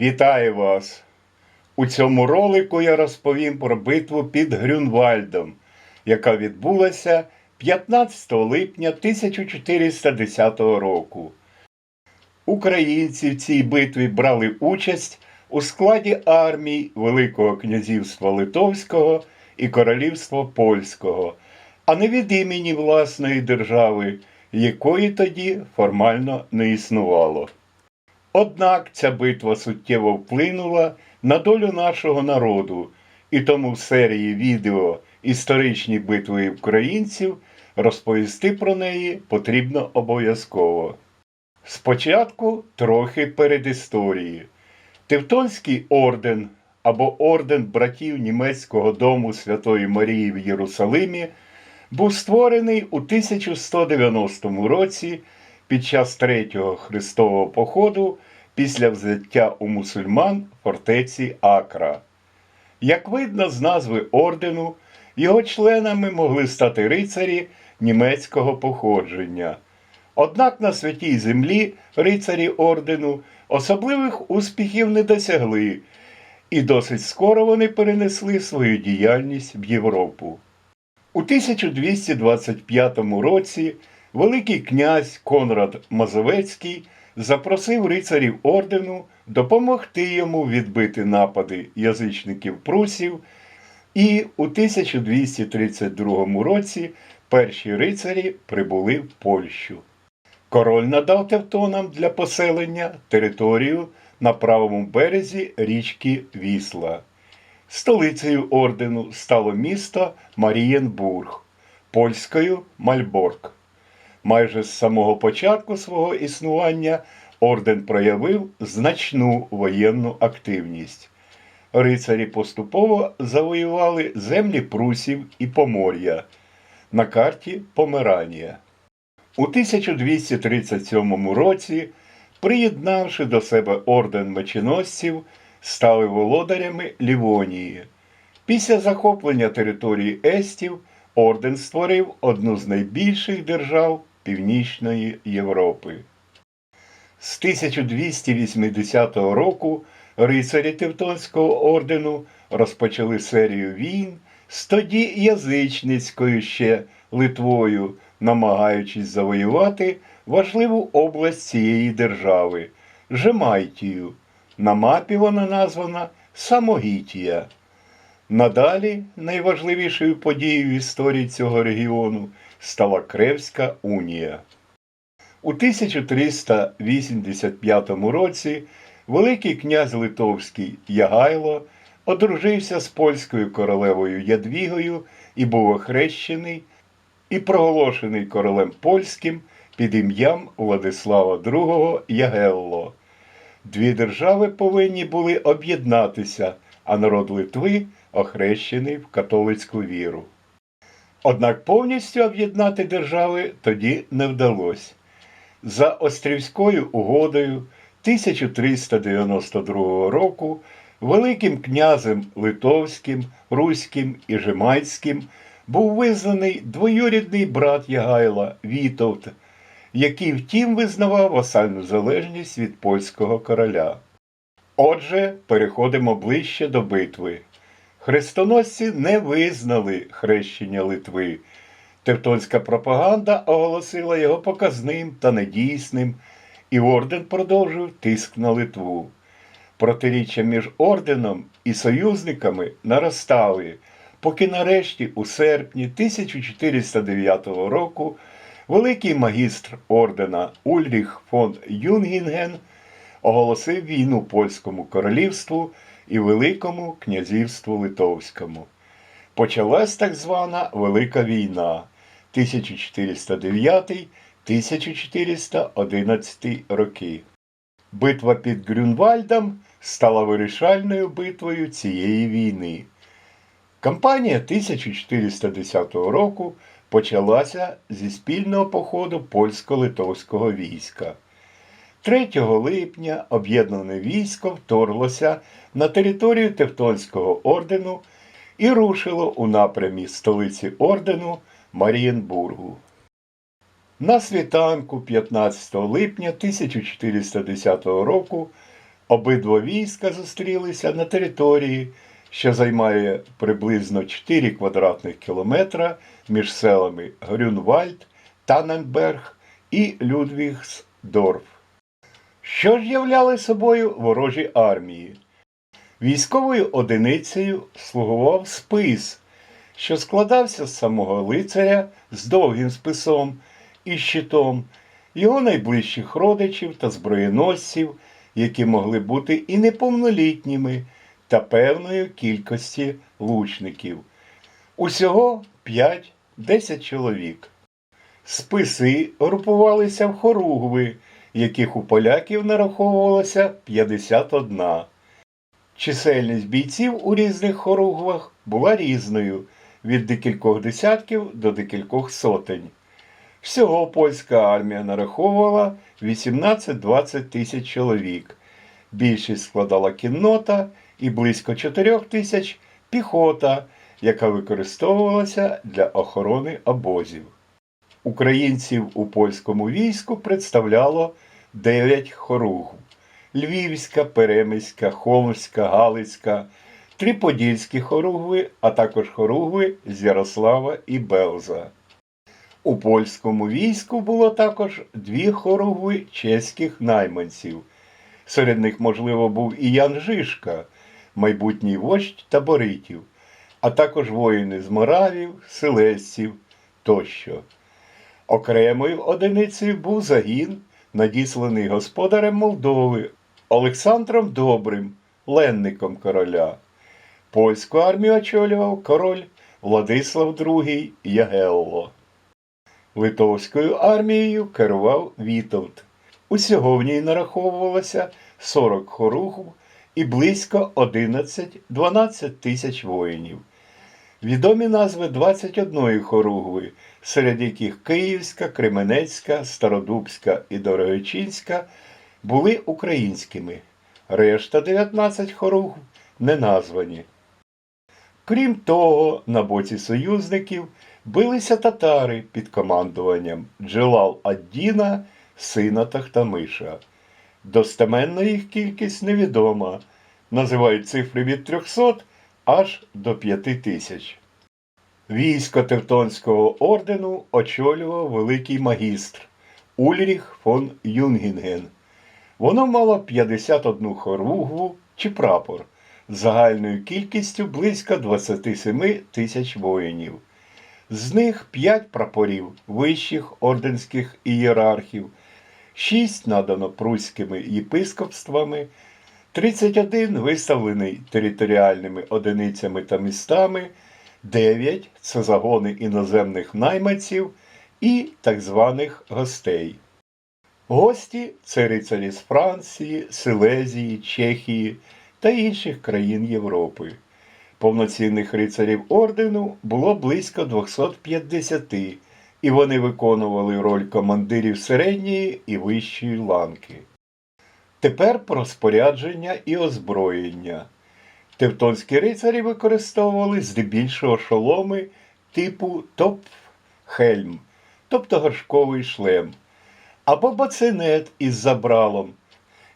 Вітаю вас! У цьому ролику я розповім про битву під Грюнвальдом, яка відбулася 15 липня 1410 року. Українці в цій битві брали участь у складі армій Великого князівства Литовського і Королівства Польського, а не від імені власної держави, якої тоді формально не існувало. Однак ця битва суттєво вплинула на долю нашого народу, і тому в серії відео Історичні битви українців розповісти про неї потрібно обов'язково. Спочатку трохи передісторії. Тевтонський орден або орден братів німецького дому Святої Марії в Єрусалимі був створений у 1190 році під час третього хрестового походу після взяття у мусульман фортеці Акра. Як видно з назви ордену, його членами могли стати рицарі німецького походження. Однак на святій землі рицарі ордену особливих успіхів не досягли, і досить скоро вони перенесли свою діяльність в Європу. У 1225 році Великий князь Конрад Мазовецький запросив рицарів ордену допомогти йому відбити напади язичників прусів, і у 1232 році перші рицарі прибули в Польщу. Король надав тевтонам для поселення територію на правому березі річки Вісла. Столицею ордену стало місто Марієнбург, польською Мальборг. Майже з самого початку свого існування орден проявив значну воєнну активність. Рицарі поступово завоювали землі прусів і Помор'я на карті Померанія. У 1237 році, приєднавши до себе орден меченосців, стали володарями Лівонії. Після захоплення території Естів орден створив одну з найбільших держав Північної Європи. З 1280 року рицарі Тевтонського ордену розпочали серію війн з тоді язичницькою ще Литвою, намагаючись завоювати важливу область цієї держави Жемайтію. На мапі вона названа Самогітія. Надалі найважливішою подією в історії цього регіону стала Кревська унія. У 1385 році Великий князь Литовський Ягайло одружився з польською королевою Ядвігою і був охрещений і проголошений королем польським під ім'ям Владислава II Ягелло. Дві держави повинні були об'єднатися, а народ Литви охрещений в католицьку віру. Однак повністю об'єднати держави тоді не вдалося. За Острівською угодою 1392 року Великим князем Литовським, Руським і Жемайським був визнаний двоюрідний брат Ягайла Вітовт, який втім визнавав васальну залежність від польського короля. Отже, переходимо ближче до битви. Хрестоносці не визнали хрещення Литви. Тевтонська пропаганда оголосила його показним та недійсним, і орден продовжив тиск на Литву. Протиріччя між орденом і союзниками наростали, поки нарешті у серпні 1409 року великий магістр ордена Ульріх фон Юнгінген оголосив війну польському королівству і Великому князівству Литовському. Почалась так звана Велика війна 1409-1411 роки. Битва під Грюнвальдом стала вирішальною битвою цієї війни. Кампанія 1410 року почалася зі спільного походу польсько-литовського війська. 3 липня об'єднане військо вторглося на територію Тевтонського ордену і рушило у напрямі столиці ордену Марієнбургу. На світанку 15 липня 1410 року Обидва війська зустрілися на території, що займає приблизно 4 квадратних кілометра між селами Грюнвальд, Таненберг і Людвігсдорф. Що ж являли собою ворожі армії? Військовою одиницею слугував спис, що складався з самого лицаря з довгим списом і щитом, його найближчих родичів та зброєносців, які могли бути і неповнолітніми, та певної кількості лучників. Усього 5-10 чоловік. Списи групувалися в хоругви, яких у поляків нараховувалося 51. Чисельність бійців у різних хоругвах була різною від декількох десятків до декількох сотень. Всього польська армія нараховувала 18-20 тисяч чоловік. Більшість складала кіннота і близько 4 тисяч піхота, яка використовувалася для охорони обозів. Українців у польському війську представляло 9 хоругв. Львівська, Перемиська, Холмська, Галицька, три подільські хоругви, а також хоругви з Ярослава і Белза. У польському війську було також дві хоругви чеських найманців. Серед них, можливо, був і Ян Жишка, майбутній вождь таборитів, а також воїни з Моравів, Селесців тощо. Окремою одиницею був загін, надісланий господарем Молдови Олександром Добрим, ленником короля. Польську армію очолював король Владислав II Ягелло. Литовською армією керував Вітовт. Усього в ній нараховувалося 40 хоругв і близько 11-12 тисяч воїнів. Відомі назви 21 хоругви, серед яких Київська, Кременецька, Стародубська і Дорогичинська були українськими. Решта 19 хоругв не названі. Крім того, на боці союзників билися татари під командуванням Джелал Аддіна, сина Тахтамиша. Достеменна їх кількість невідома. Називають цифри від 300 аж до 5 тисяч. Військо Тевтонського ордену очолював великий магістр Ульріх фон Юнгінген. Воно мало 51 хоругву чи прапор з загальною кількістю близько 27 тисяч воїнів. З них 5 прапорів вищих орденських ієрархів, 6 надано пруськими єпископствами, 31 виставлений територіальними одиницями та містами, 9 це загони іноземних найманців і так званих гостей. Гості це рицарі з Франції, Силезії, Чехії та інших країн Європи. Повноцінних рицарів ордену було близько 250, і вони виконували роль командирів середньої і вищої ланки. Тепер про спорядження і озброєння. Тевтонські рицарі використовували здебільшого шоломи типу топфхельм, тобто горшковий шлем, або бацинет із забралом,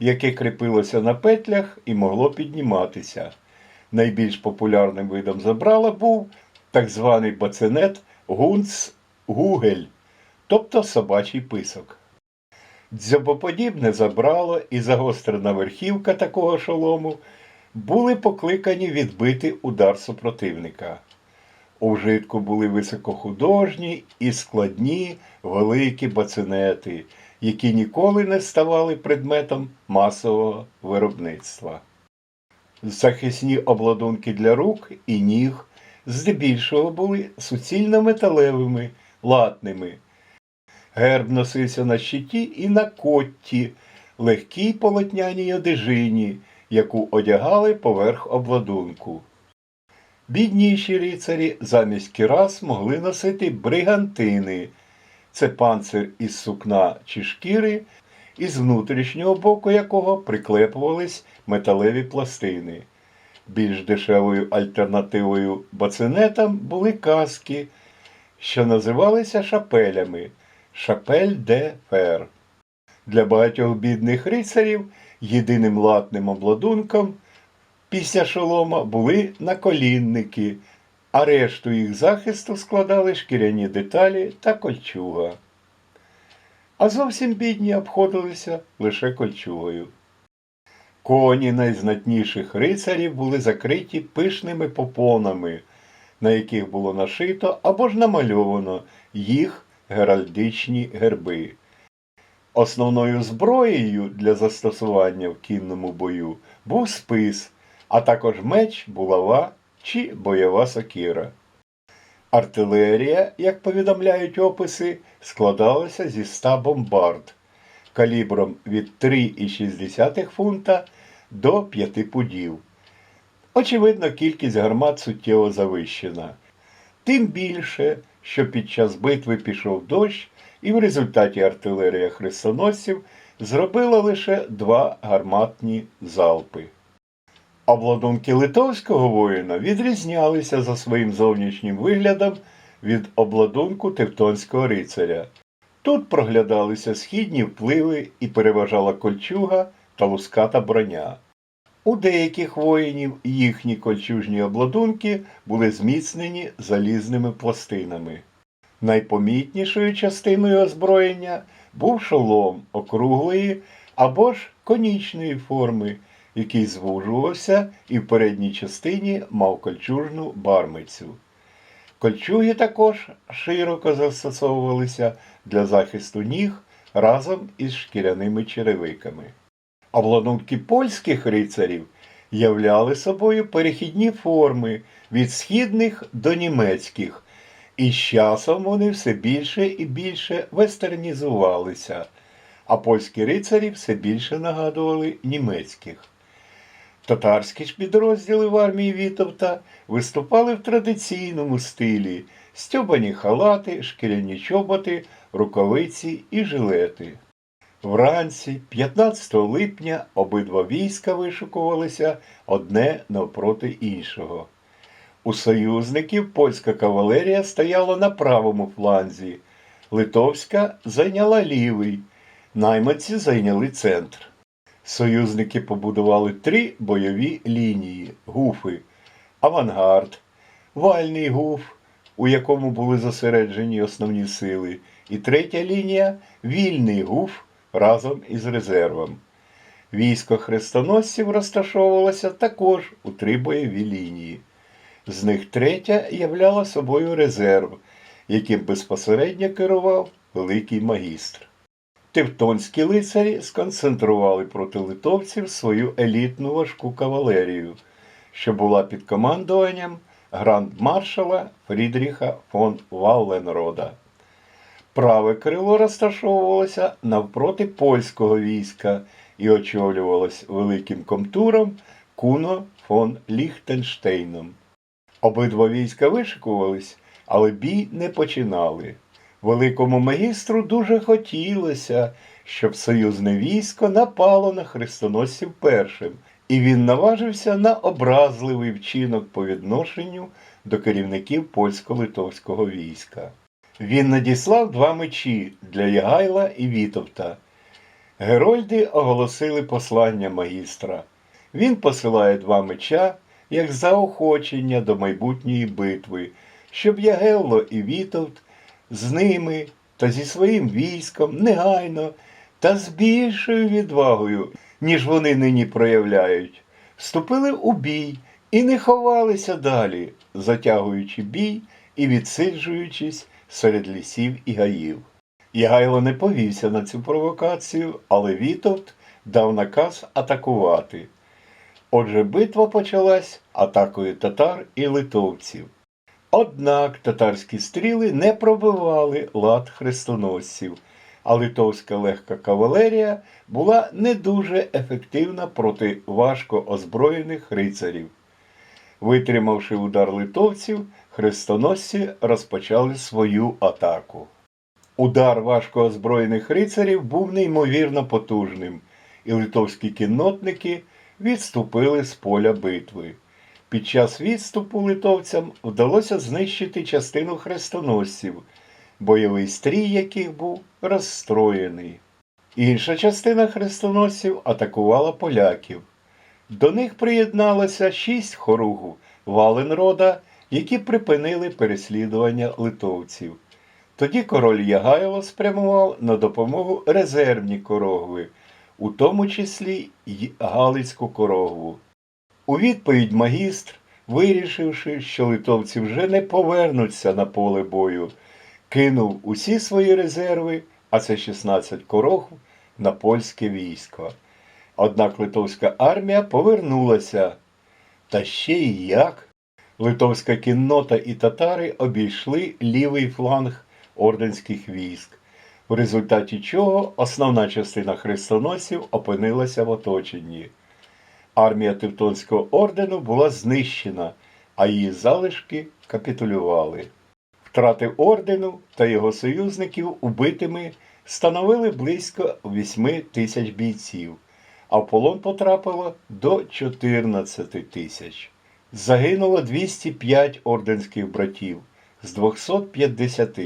яке кріпилося на петлях і могло підніматися. Найбільш популярним видом забрала був так званий бацинет гунц гугель, тобто собачий писок. Дзьобоподібне забрало і загострена верхівка такого шолому були покликані відбити удар супротивника. У вжитку були високохудожні і складні великі бацинети, які ніколи не ставали предметом масового виробництва. Захисні обладунки для рук і ніг здебільшого були суцільно металевими, латними. Герб носився на щиті і на котті, легкій полотняній одежині, яку одягали поверх обладунку. Бідніші рицарі замість кірас могли носити бригантини. Це панцир із сукна чи шкіри, із внутрішнього боку якого приклепувались металеві пластини. Більш дешевою альтернативою бацинетам були каски, що називалися шапелями шапель де фер. Для багатьох бідних рицарів Єдиним латним обладунком після шолома були наколінники, а решту їх захисту складали шкіряні деталі та кольчуга. А зовсім бідні обходилися лише кольчугою. Коні найзнатніших рицарів були закриті пишними попонами, на яких було нашито або ж намальовано їх геральдичні герби. Основною зброєю для застосування в кінному бою був спис, а також меч, булава чи бойова сокира. Артилерія, як повідомляють описи, складалася зі 100 бомбард калібром від 3,6 фунта до 5 пудів. Очевидно, кількість гармат суттєво завищена. Тим більше, що під час битви пішов дощ, і в результаті артилерія хрестоносців зробила лише два гарматні залпи. Обладунки литовського воїна відрізнялися за своїм зовнішнім виглядом від обладунку тевтонського рицаря. Тут проглядалися східні впливи і переважала кольчуга та луската броня. У деяких воїнів їхні кольчужні обладунки були зміцнені залізними пластинами. Найпомітнішою частиною озброєння був шолом округлої або ж конічної форми, який звужувався і в передній частині мав кольчужну бармицю. Кольчуги також широко застосовувалися для захисту ніг разом із шкіряними черевиками. Обладунки польських рицарів являли собою перехідні форми від східних до німецьких, і з часом вони все більше і більше вестернізувалися, а польські рицарі все більше нагадували німецьких. Татарські ж підрозділи в армії Вітовта виступали в традиційному стилі стьобані халати, шкіряні чоботи, рукавиці і жилети. Вранці, 15 липня, обидва війська вишукувалися одне навпроти іншого. У союзників польська кавалерія стояла на правому фланзі, литовська зайняла лівий, найманці зайняли центр. Союзники побудували три бойові лінії гуфи, авангард, вальний гуф, у якому були зосереджені основні сили, і третя лінія вільний гуф разом із резервом. Військо хрестоносців розташовувалося також у три бойові лінії. З них третя являла собою резерв, яким безпосередньо керував великий магістр. Тевтонські лицарі сконцентрували проти литовців свою елітну важку кавалерію, що була під командуванням грандмаршала Фрідріха фон Валленрода. Праве крило розташовувалося навпроти польського війська і очолювалось великим комтуром Куно фон Ліхтенштейном. Обидва війська вишикувались, але бій не починали. Великому магістру дуже хотілося, щоб союзне військо напало на хрестоносців першим, і він наважився на образливий вчинок по відношенню до керівників польсько-литовського війська. Він надіслав два мечі для Ягайла і Вітовта. Герольди оголосили послання магістра. Він посилає два меча як заохочення до майбутньої битви, щоб Ягелло і Вітовт з ними та зі своїм військом негайно та з більшою відвагою, ніж вони нині проявляють, вступили у бій і не ховалися далі, затягуючи бій і відсиджуючись серед лісів і гаїв. Ягайло не повівся на цю провокацію, але Вітовт дав наказ атакувати. Отже, битва почалась атакою татар і литовців. Однак татарські стріли не пробивали лад хрестоносців, а литовська легка кавалерія була не дуже ефективна проти важко озброєних рицарів. Витримавши удар литовців, хрестоносці розпочали свою атаку. Удар важко озброєних рицарів був неймовірно потужним, і литовські кіннотники відступили з поля битви. Під час відступу литовцям вдалося знищити частину хрестоносців, бойовий стрій яких був розстроєний. Інша частина хрестоносців атакувала поляків. До них приєдналося шість хоругу Валенрода, які припинили переслідування литовців. Тоді король Ягайло спрямував на допомогу резервні корогви, у тому числі й Галицьку корогву. У відповідь магістр, вирішивши, що литовці вже не повернуться на поле бою, кинув усі свої резерви, а це 16 корогв, на польське військо. Однак литовська армія повернулася. Та ще й як? Литовська кіннота і татари обійшли лівий фланг орденських військ, в результаті чого основна частина хрестоносців опинилася в оточенні. Армія Тевтонського ордену була знищена, а її залишки капітулювали. Втрати ордену та його союзників убитими становили близько 8 тисяч бійців, а в полон потрапило до 14 тисяч. Загинуло 205 орденських братів з 250,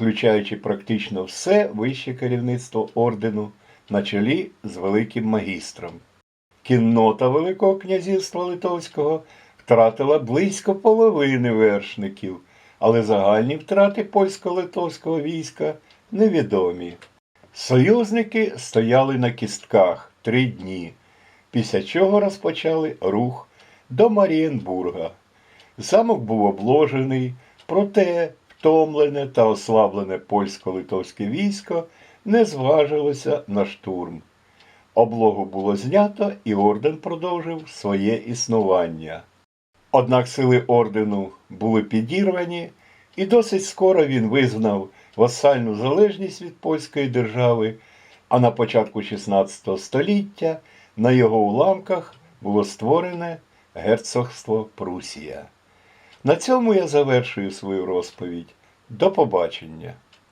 включаючи практично все вище керівництво ордену на чолі з великим магістром. Кіннота Великого князівства Литовського втратила близько половини вершників, але загальні втрати польсько-литовського війська невідомі. Союзники стояли на кістках три дні, після чого розпочали рух до Марієнбурга. Замок був обложений, проте втомлене та ослаблене польсько-литовське військо не зважилося на штурм. Облогу було знято, і орден продовжив своє існування. Однак сили ордену були підірвані, і досить скоро він визнав васальну залежність від польської держави, а на початку XVI століття на його уламках було створене герцогство Прусія. На цьому я завершую свою розповідь. До побачення!